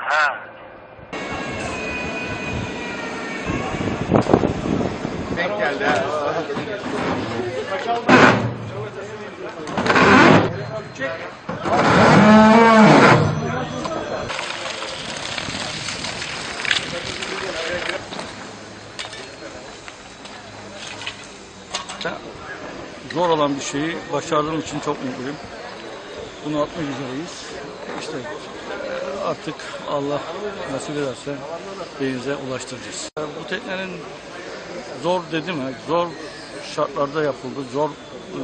Ha. Denk geldi ha. Zor olan bir şeyi başardığım için çok mutluyum. Bunu atmak üzereyiz. Artık Allah nasip ederse denize ulaştıracağız. Bu teknenin zor dedim mi? Zor şartlarda yapıldı, zor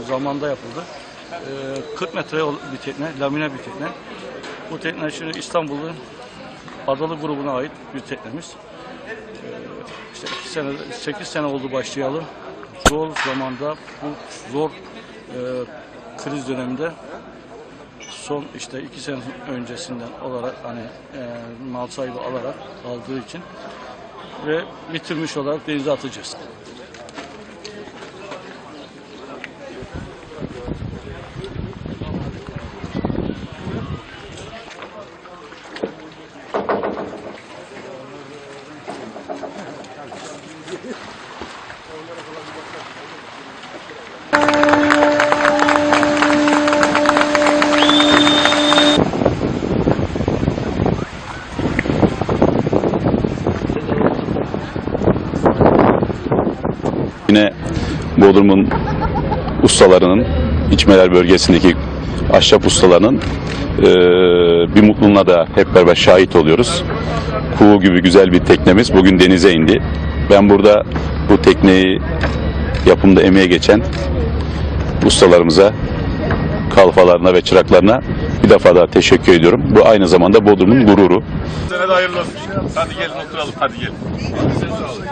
zamanda yapıldı. E, 40 metre bir tekne, lamine bir tekne. Bu tekne şimdi İstanbul'un Adalı grubuna ait bir teknemiz. E, İşte iki sene, 8 sene oldu başlayalım. Zor zamanda bu zor e, kriz döneminde son işte iki sene öncesinden olarak hani e, mal sahibi alarak aldığı için ve bitirmiş olarak denize atacağız. Yine Bodrum'un ustalarının, içmeler bölgesindeki ahşap ustalarının eee, bir mutluluğuna da hep beraber şahit oluyoruz. Kuğu gibi güzel bir teknemiz bugün denize indi. Ben burada bu tekneyi yapımda emeğe geçen ustalarımıza, kalfalarına ve çıraklarına bir defa daha teşekkür ediyorum. Bu aynı zamanda Bodrum'un gururu. Sana da hayırlı olsun. Hadi gelin oturalım hadi gelin.